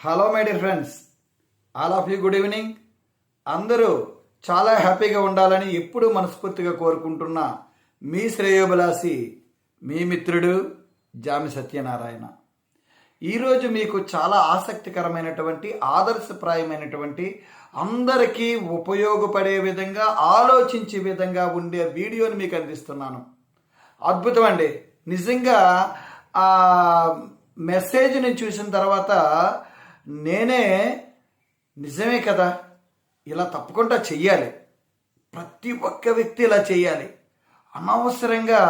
Hello my dear friends all of you good evening అందరూ చాలా హ్యాపీగా ఉండాలని ఎప్పుడూ మనస్ఫూర్తిగా కోరుకుంటున్న మీ శ్రేయోభిలాషి మీ మిత్రుడు జామి సత్యనారాయణ. ఈరోజు మీకు చాలా ఆసక్తికరమైనటువంటి ఆదర్శప్రాయమైనటువంటి అందరికీ ఉపయోగపడే విధంగా ఆలోచించే విధంగా ఉండే వీడియోని మీకు అందిస్తున్నాను. అద్భుతం అండి నిజంగా ఆ మెసేజ్ని చూసిన తర్వాత నేనే నిజమే కదా? ఇలా తప్పకుండా చెయ్యాలి. ప్రతి ఒక్క వ్యక్తి ఇలా చేయాలి అనవసరంగా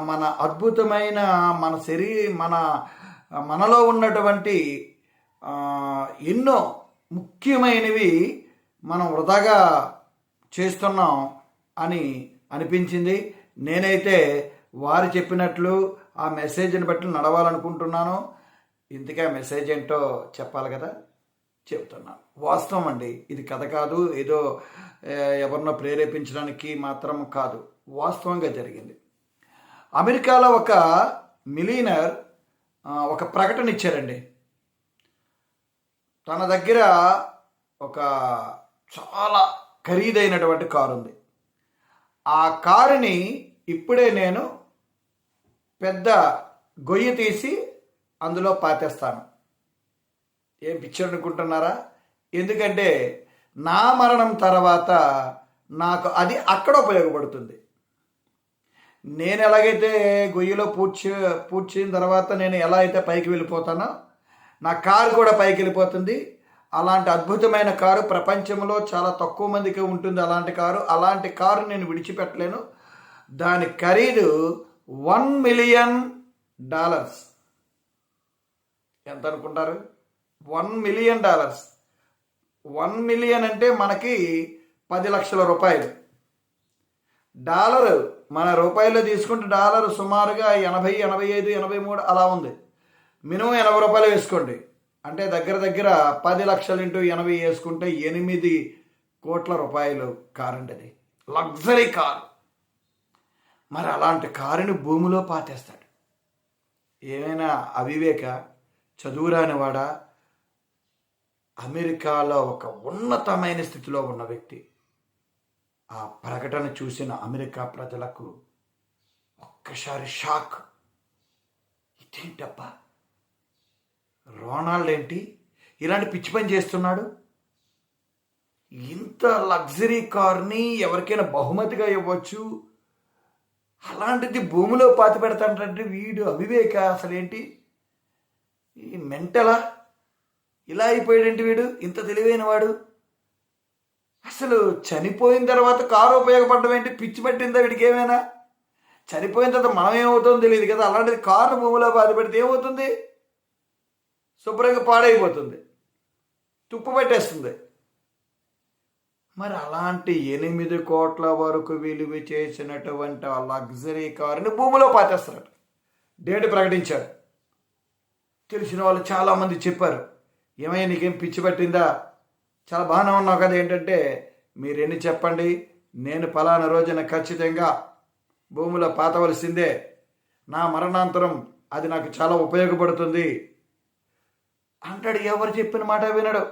మన అద్భుతమైన మన శరీ మన మనలో ఉన్నటువంటి ఎన్నో ముఖ్యమైనవి మనం వృధాగా చేస్తున్నాం అని అనిపించింది. నేనైతే వారు చెప్పినట్లు ఆ మెసేజ్ని బట్టి నడవాలనుకుంటున్నాను. ఇంతకీ ఆ మెసేజ్ ఏంటో చెప్పాలి కదా? చెప్తున్నాను వాస్తవం అండి ఇది కథ కాదు ఏదో ఎవరినో ప్రేరేపించడానికి మాత్రం కాదు. వాస్తవంగా జరిగింది. అమెరికాలో ఒక మిలీనర్ ఒక ప్రకటన ఇచ్చారండి. తన దగ్గర ఒక చాలా ఖరీదైనటువంటి కారు ఉంది. ఆ కారుని ఇప్పుడే నేను పెద్ద గొయ్యి తీసి అందులో పాతేస్తాను ఏం పిక్చర్ అనుకుంటున్నారా ఎందుకంటే నా మరణం తర్వాత నాకు అది అక్కడ ఉపయోగపడుతుంది. నేను ఎలాగైతే గొయ్యిలో పూడ్చి పూడ్చిన తర్వాత నేను ఎలా అయితే పైకి వెళ్ళిపోతానో నా కారు కూడా పైకి వెళ్ళిపోతుంది. అలాంటి అద్భుతమైన కారు ప్రపంచంలో చాలా తక్కువ మందికి ఉంటుంది అలాంటి కారు. అలాంటి కారు నేను విడిచిపెట్టలేను. దాని ఖరీదు వన్ మిలియన్ డాలర్స్. ఎంత అనుకుంటారు one million dollars one million అంటే మనకి పది లక్షల రూపాయలు. డాలర్ మన రూపాయల్లో తీసుకుంటే డాలర్ సుమారుగా ఎనభై ఎనభై ఐదు ఎనభై మూడు అలా ఉంది. మినిమం ఎనభై రూపాయలు వేసుకోండి. అంటే దగ్గర దగ్గర పది లక్షలు ఇంటూ ఎనభై వేసుకుంటే ఎనిమిది కోట్ల రూపాయలు కారు అండి అది లగ్జరీ కారు. మరి అలాంటి కారుని భూమిలో పాతేస్తాడు. ఏమైనా అవివేక? చదువురానివాడా అమెరికాలో ఒక ఉన్నతమైన స్థితిలో ఉన్న వ్యక్తి. ఆ ప్రకటన చూసిన అమెరికా ప్రజలకు ఒక్కసారి షాక్. ఇదేంటబ్బా? రోనాల్డ్ ఏంటి? ఇలాంటి పిచ్చి పని చేస్తున్నాడు? ఇంత లగ్జరీ కార్ని ఎవరికైనా బహుమతిగా ఇవ్వచ్చు? అలాంటిది భూమిలో పాతి పెడతాడంటే వీడు అవివేక అసలు ఏంటి ఈ మెంటలా ఇలా అయిపోయాడేంటి వీడు? ఇంత తెలివైన వాడు? అసలు చనిపోయిన తర్వాత కారు ఉపయోగపడడం ఏంటి? పిచ్చి పట్టిందా వీడికి ఏమైనా? చనిపోయిన తర్వాత మనం ఏమవుతుందో తెలియదు కదా. అలాంటిది కారు భూమిలో బాధ పెడితే ఏమవుతుంది? శుభ్రంగా పాడైపోతుంది. తుప్పు పెట్టేస్తుంది. మరి అలాంటి ఎనిమిది కోట్ల వరకు విలువ చేసినటువంటి ఆ లగ్జరీ కారుని భూమిలో పాతేస్తారట. డేట్ ప్రకటించారు. తెలిసిన వాళ్ళు చాలామంది చెప్పారు. ఏమయ్యా నీకేం పిచ్చి పట్టిందా? చాలా బాగానే ఉన్నావు కదా ఏంటంటే? మీరు ఎన్ని చెప్పండి? నేను ఫలానా రోజున ఖచ్చితంగా భూమిలో పాతవలసిందే. నా మరణాంతరం అది నాకు చాలా ఉపయోగపడుతుంది. అంటాడు ఎవరు చెప్పిన మాట వినడు.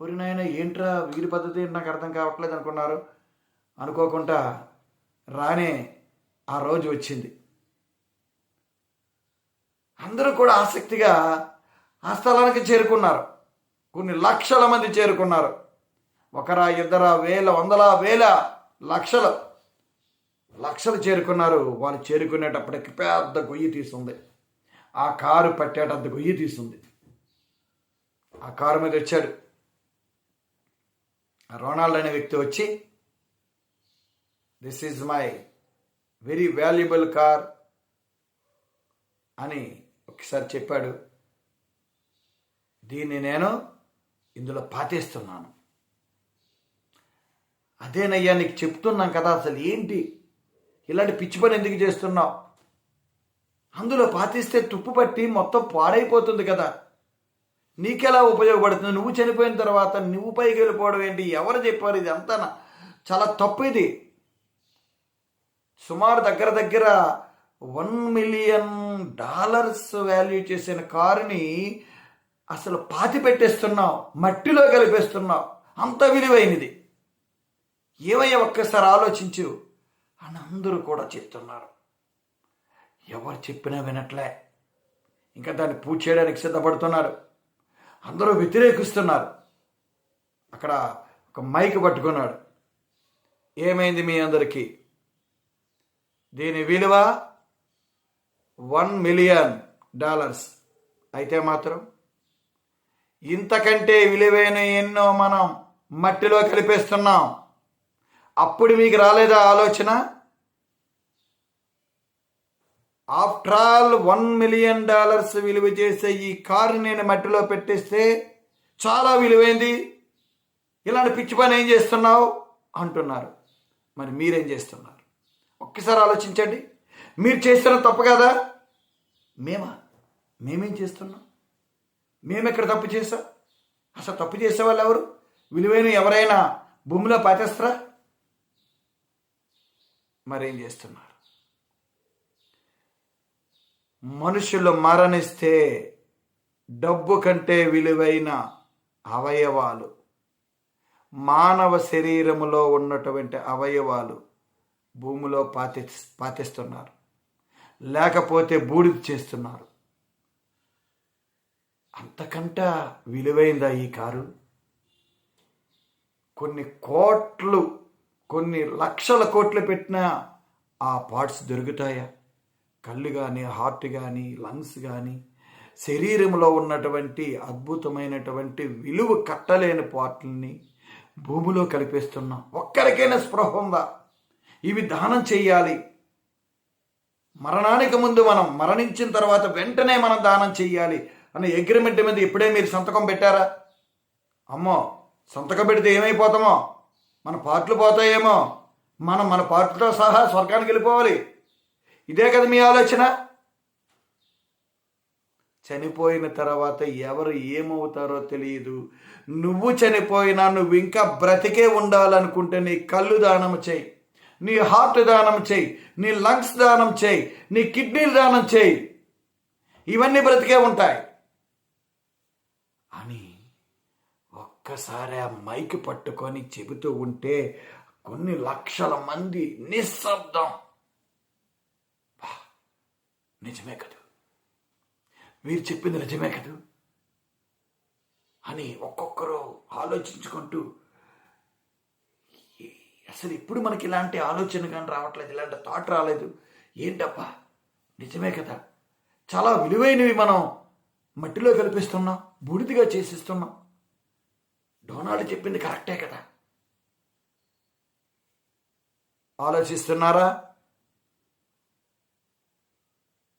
ఒరి నాయన ఏంట్రా వీరి పద్ధతి? నాకు అర్థం కావట్లేదు అనుకున్నారు. అనుకోకుండా రానే ఆ రోజు వచ్చింది. అందరూ కూడా ఆసక్తిగా ఆ స్థలానికి చేరుకున్నారు. కొన్ని లక్షల మంది చేరుకున్నారు. ఒకరా ఇద్దరా వేల వందల వేల లక్షలు. లక్షలు చేరుకున్నారు. వాళ్ళు చేరుకునేటప్పటికి పెద్ద గొయ్యి తీస్తుంది ఆ కారు పట్టేటంత గొయ్యి తీస్తుంది ఆ కారు మీద వచ్చాడు. రోనాల్డ్ అనే వ్యక్తి వచ్చి this is my very valuable car అని ఒకసారి చెప్పాడు దీన్ని నేను ఇందులో పాతేస్తున్నాను. అదేనయ్యా నీకు చెప్తున్నాం కదా అసలు ఏంటి? ఇలాంటి పిచ్చి పని ఎందుకు చేస్తున్నావు? అందులో పాతిస్తే తుప్పు పట్టి మొత్తం పాడైపోతుంది కదా. నీకెలా ఉపయోగపడుతుంది? నువ్వు చనిపోయిన తర్వాత నువ్వు పైకి వెళ్ళిపోవడం ఏంటి? ఎవరు చెప్పారు ఇది అంతా చాలా తప్పు ఇది. సుమారు దగ్గర దగ్గర వన్ మిలియన్ డాలర్స్ వాల్యూ చేసిన కారుని అసలు పాతి పెట్టేస్తున్నావు మట్టిలో కలిపేస్తున్నావు. అంత విలువైనది. ఏమయ్య ఒక్కసారి ఆలోచించు. అని అందరూ కూడా చెప్తున్నారు. ఎవరు చెప్పినా వినట్లే. ఇంకా దాన్ని పూజ చేయడానికి సిద్ధపడుతున్నారు. అందరూ వ్యతిరేకిస్తున్నారు. అక్కడ ఒక మైక్ పట్టుకున్నాడు. ఏమైంది మీ అందరికీ? దీని విలువ? వన్ మిలియన్ డాలర్స్ అయితే మాత్రం ఇంతకంటే విలువైన ఎన్నో మనం మట్టిలో కలిపేస్తున్నాం. అప్పుడు మీకు రాలేదా ఆలోచన? After all one million dollars విలువ చేసే ఈ కారు నేను మట్టిలో పెట్టేస్తే చాలా విలువైంది. ఇలాంటి పిచ్చి పని ఏం చేస్తున్నావు? అంటున్నారు. మరి మీరేం చేస్తున్నారు? ఒక్కసారి ఆలోచించండి. మీరు చేస్తున్న తప్పు కదా? మేమా? మేమేం చేస్తున్నాం? మేము ఎక్కడ తప్పు చేసాం అసలు తప్పు చేసే వాళ్ళు ఎవరు? విలువైన ఎవరైనా భూమిలో పాటేస్తారా మరేం చేస్తున్నారు? మనుషులు మరణిస్తే డబ్బు కంటే విలువైన అవయవాలు. మానవ శరీరములో ఉన్నటువంటి అవయవాలు భూమిలో పాతి పాతిస్తున్నారు. లేకపోతే బూడిద చేస్తున్నారు. అంతకంట విలువైందా ఈ కారు? కొన్ని కోట్లు కొన్ని లక్షల కోట్లు పెట్టిన ఆ పార్ట్స్ దొరుకుతాయా? కళ్ళు కానీ హార్ట్ కానీ లంగ్స్ కానీ శరీరంలో ఉన్నటువంటి అద్భుతమైనటువంటి విలువ కట్టలేని పార్ట్లని భూమిలో కలిపేస్తున్నాం. ఒక్కరికైనా స్పృహ ఉందా? ఇవి దానం చేయాలి మరణానికి ముందు మనం మరణించిన తర్వాత వెంటనే మనం దానం చేయాలి అనే అగ్రిమెంట్ మీద ఇప్పుడే మీరు సంతకం పెట్టారా? అమ్మో సంతకం పెడితే ఏమైపోతామో? మన పాటలు పోతాయేమో? మనం మన పాటలతో సహా స్వర్గానికి వెళ్ళిపోవాలి. ఇదే కదా మీ ఆలోచన? చనిపోయిన తర్వాత ఎవరు ఏమవుతారో తెలియదు. నువ్వు చనిపోయినా నువ్వు ఇంకా బ్రతికే ఉండాలనుకుంటే నీ కళ్ళు దానం చేయి. నీ హార్ట్ దానం చేయి నీ లంగ్స్ దానం చేయి నీ కిడ్నీలు దానం చేయి. ఇవన్నీ బ్రతికే ఉంటాయి. అని ఒక్కసారి ఆ మైక్ పట్టుకొని చెబుతూ ఉంటే కొన్ని లక్షల మంది నిశ్శబ్దం. నిజమే కదా. మీరు చెప్పింది నిజమే కదా. అని ఒక్కొక్కరు ఆలోచించుకుంటూ అసలు ఇప్పుడు మనకి ఇలాంటి ఆలోచన కానీ రావట్లేదు ఇలాంటి థాట్ రాలేదు. ఏంటప్పా? నిజమే కదా. చాలా విలువైనవి మనం మట్టిలో కల్పిస్తున్నాం బూడిదిగా చేసిస్తున్నాం. డొనాల్డ్ చెప్పింది కరెక్టే కదా. ఆలోచిస్తున్నారా?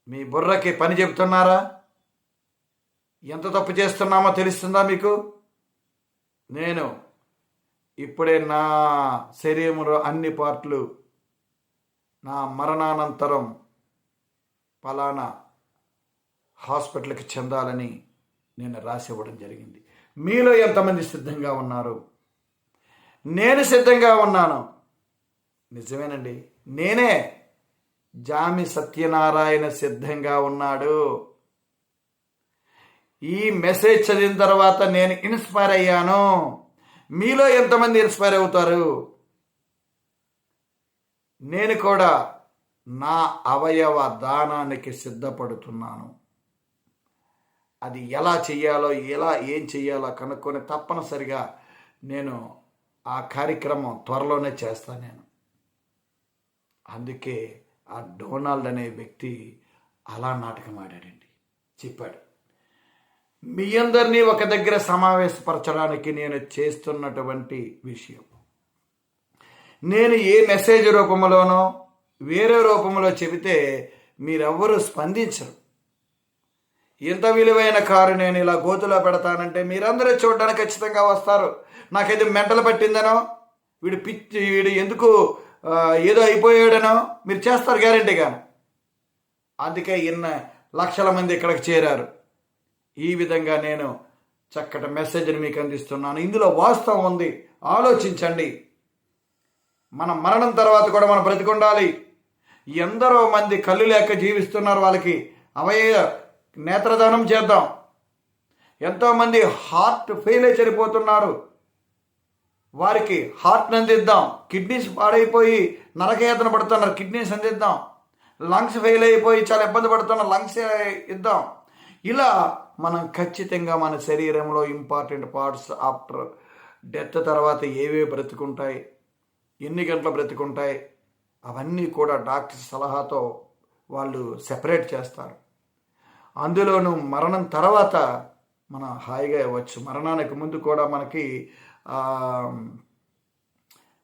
మీ బుర్రకి పని చెబుతున్నారా? ఎంత తప్పు చేస్తున్నామో తెలుస్తుందా మీకు? నేను ఇప్పుడే నా శరీరంలో అన్ని పార్ట్లు నా మరణానంతరం ఫలానా హాస్పిటల్కి చెందాలని నేను రాసి ఇవ్వడం జరిగింది. మీలో ఎంతమంది సిద్ధంగా ఉన్నారు? నేను సిద్ధంగా ఉన్నాను. నిజమేనండి. నేనే జామి సత్యనారాయణ సిద్ధంగా ఉన్నాడు. ఈ మెసేజ్ చదివిన తర్వాత నేను ఇన్స్పైర్ అయ్యాను. మీలో ఎంతమంది ఇన్స్పైర్ అవుతారు? నేను కూడా నా అవయవ దానానికి సిద్ధపడుతున్నాను. అది ఎలా చెయ్యాలో ఎలా ఏం చెయ్యాలో కనుక్కొని తప్పనిసరిగా నేను ఆ కార్యక్రమం త్వరలోనే చేస్తాను నేను. అందుకే ఆ డొనాల్డ్ అనే వ్యక్తి అలా నాటకం ఆడాడండి. చెప్పాడు. మీ అందరినీ ఒక దగ్గర సమావేశపరచడానికి నేను చేస్తున్నటువంటి విషయం. నేను ఏ మెసేజ్ రూపంలోనో వేరే రూపంలో చెబితే మీరెవ్వరూ స్పందించరు. ఇంత విలువైన కారు నేను ఇలా గోతులో పెడతానంటే మీరందరూ చూడడానికి ఖచ్చితంగా వస్తారు. నాకేదో మెంటలు పట్టిందనో వీడు పిచ్చి వీడు ఎందుకు ఏదో అయిపోయాడనో మీరు చేస్తారు గ్యారంటీగా. అందుకే ఇన్న లక్షల మంది ఇక్కడికి చేరారు. ఈ విధంగా నేను చక్కటి మెసేజ్ని మీకు అందిస్తున్నాను. ఇందులో వాస్తవం ఉంది. ఆలోచించండి. మన మరణం తర్వాత కూడా మనం బ్రతికుండాలి. ఎందరో మంది కళ్ళు లేక జీవిస్తున్నారు వాళ్ళకి. అవయ నేత్రదానం చేద్దాం. ఎంతోమంది హార్ట్ ఫెయిల్ అయి చనిపోతున్నారు. వారికి హార్ట్ని అందిద్దాం. కిడ్నీస్ పాడైపోయి నరకయాతన పడుతున్నారు. కిడ్నీస్ అందిద్దాం. లంగ్స్ ఫెయిల్ అయిపోయి చాలా ఇబ్బంది పడుతున్నారు. లంగ్స్ ఇద్దాం. ఇలా మనం ఖచ్చితంగా మన శరీరంలో ఇంపార్టెంట్ పార్ట్స్ ఆఫ్టర్ డెత్ తర్వాత ఏవేవి బ్రతుకుంటాయి ఎన్ని గంటలు బ్రతుకుంటాయి అవన్నీ కూడా డాక్టర్ సలహాతో వాళ్ళు సెపరేట్ చేస్తారు. అందులోనూ మరణం తర్వాత మనం హాయిగా ఇవ్వచ్చు మరణానికి ముందు కూడా మనకి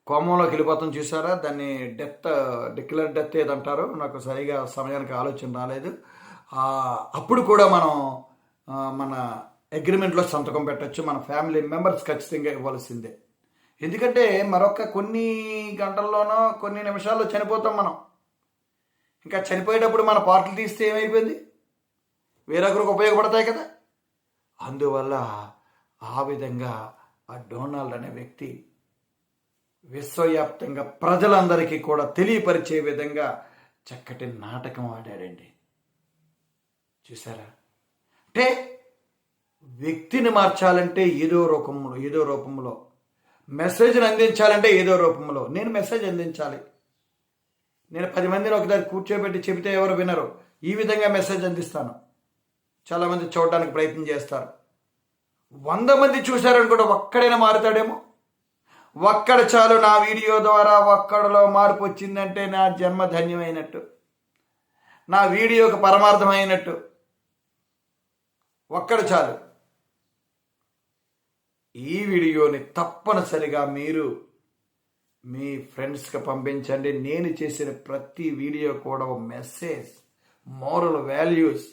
కోమంలోకి వెళ్ళిపోతాం చూసారా? దాన్ని డెత్ డిక్లేర్ డెత్ ఏదంటారు? నాకు సరిగా సమయానికి ఆలోచన రాలేదు. అప్పుడు కూడా మనం మన అగ్రిమెంట్లో సంతకం పెట్టచ్చు మన ఫ్యామిలీ మెంబర్స్ ఖచ్చితంగా ఇవ్వాల్సిందే. ఎందుకంటే మరొక కొన్ని గంటల్లోనో కొన్ని నిమిషాల్లో చనిపోతాం మనం. ఇంకా చనిపోయేటప్పుడు మన పాటలు తీస్తే ఏమైపోయింది? వేరొకరికి ఉపయోగపడతాయి కదా. అందువల్ల ఆ విధంగా ఆ డొనాల్డ్ అనే వ్యక్తి విశ్వవ్యాప్తంగా ప్రజలందరికీ కూడా తెలియపరిచే విధంగా చక్కటి నాటకం ఆడాడండి. చూసారా? అంటే వ్యక్తిని మార్చాలంటే ఏదో రూపంలో ఏదో రూపంలో. మెసేజ్ని అందించాలంటే ఏదో రూపంలో. నేను మెసేజ్ అందించాలి. నేను పది మందిని ఒకదారి కూర్చోబెట్టి చెబితే ఎవరు వినరు. ఈ విధంగా మెసేజ్ అందిస్తాను. చాలామంది చూడడానికి ప్రయత్నం చేస్తారు. వంద మంది చూశారనుకుంటే ఒక్కడైనా మారుతాడేమో? ఒక్కడ చాలు నా వీడియో ద్వారా ఒక్కడలో మార్పు వచ్చిందంటే నా జన్మ ధన్యమైనట్టు. నా వీడియోకి పరమార్థమైనట్టు. ఒక్కడ చాలు. ఈ వీడియోని తప్పనిసరిగా మీరు మీ ఫ్రెండ్స్కి పంపించండి. నేను చేసిన ప్రతి వీడియో కూడా మెసేజ్ మోరల్ వాల్యూస్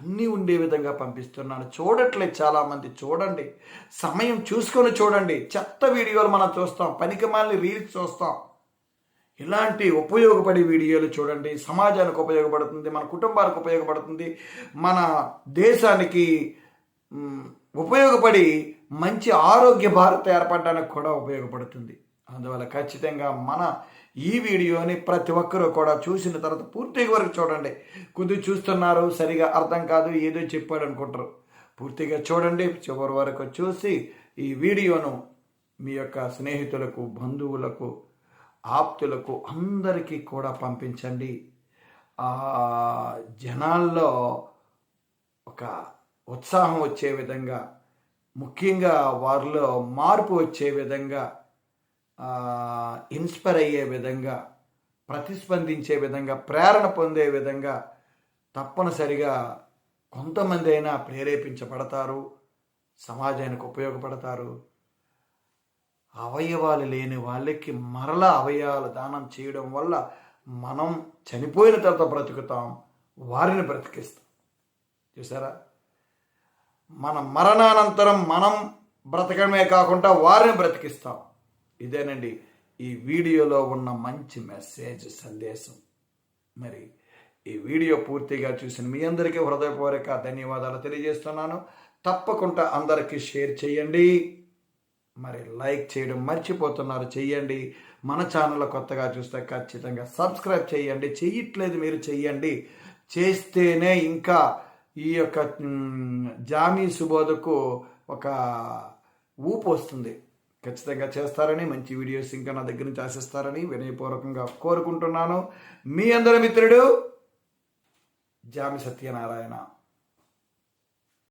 అన్నీ ఉండే విధంగా పంపిస్తున్నాను. చూడట్లేదు చాలామంది. చూడండి. సమయం చూసుకొని చూడండి. చెత్త వీడియోలు మనం చూస్తాం. పనికిమాలిన రీల్స్ చూస్తాం. ఇలాంటి ఉపయోగపడే వీడియోలు చూడండి. సమాజానికి ఉపయోగపడుతుంది మన కుటుంబానికి ఉపయోగపడుతుంది మన దేశానికి ఉపయోగపడి మంచి ఆరోగ్య భారత్ ఏర్పడడానికి కూడా ఉపయోగపడుతుంది. అందువల్ల ఖచ్చితంగా మన ఈ వీడియోని ప్రతి ఒక్కరూ కూడా చూసిన తర్వాత పూర్తిగా వరకు చూడండి. కొద్ది చూస్తున్నారు సరిగా అర్థం కాదు ఏదో చెప్పాడు అనుకుంటారు పూర్తిగా చూడండి. చివరి వరకు చూసి ఈ వీడియోను మీ యొక్క స్నేహితులకు బంధువులకు ఆప్తులకు అందరికీ కూడా పంపించండి. ఆ జనాల్లో ఒక ఉత్సాహం వచ్చే విధంగా ముఖ్యంగా వారిలో మార్పు వచ్చే విధంగా ఇన్స్పైర్ అయ్యే విధంగా ప్రతిస్పందించే విధంగా ప్రేరణ పొందే విధంగా తప్పనిసరిగా కొంతమంది అయినా ప్రేరేపించబడతారు సమాజానికి ఉపయోగపడతారు. అవయవాలు లేని వాళ్ళకి మరలా అవయవాలు దానం చేయడం వల్ల మనం చనిపోయిన తర్వాత బ్రతుకుతాం వారిని బ్రతికిస్తాం. చూసారా? మన మరణానంతరం మనం బ్రతకడమే కాకుండా వారిని బ్రతికిస్తాం. ఇదేనండి ఈ వీడియోలో ఉన్న మంచి మెసేజ్ సందేశం. మరి ఈ వీడియో పూర్తిగా చూసిన మీ అందరికీ హృదయపూర్వక ధన్యవాదాలు తెలియజేస్తున్నాను. తప్పకుండా అందరికీ షేర్ చేయండి. మరి లైక్ చేయడం మర్చిపోతున్నారు. చెయ్యండి. మన ఛానల్ కొత్తగా చూస్తే ఖచ్చితంగా సబ్స్క్రైబ్ చేయండి చెయ్యట్లేదు మీరు చెయ్యండి. చేస్తేనే ఇంకా ఈ యొక్క జామీ సుబోధకు ఒక ఊపు వస్తుంది. ఖచ్చితంగా చేస్తారని మంచి వీడియోస్ ఇంకా నా దగ్గర నుంచి ఆశిస్తారని వినయపూర్వకంగా కోరుకుంటున్నాను. మీ అందరి మిత్రుడు జామి సత్యనారాయణ.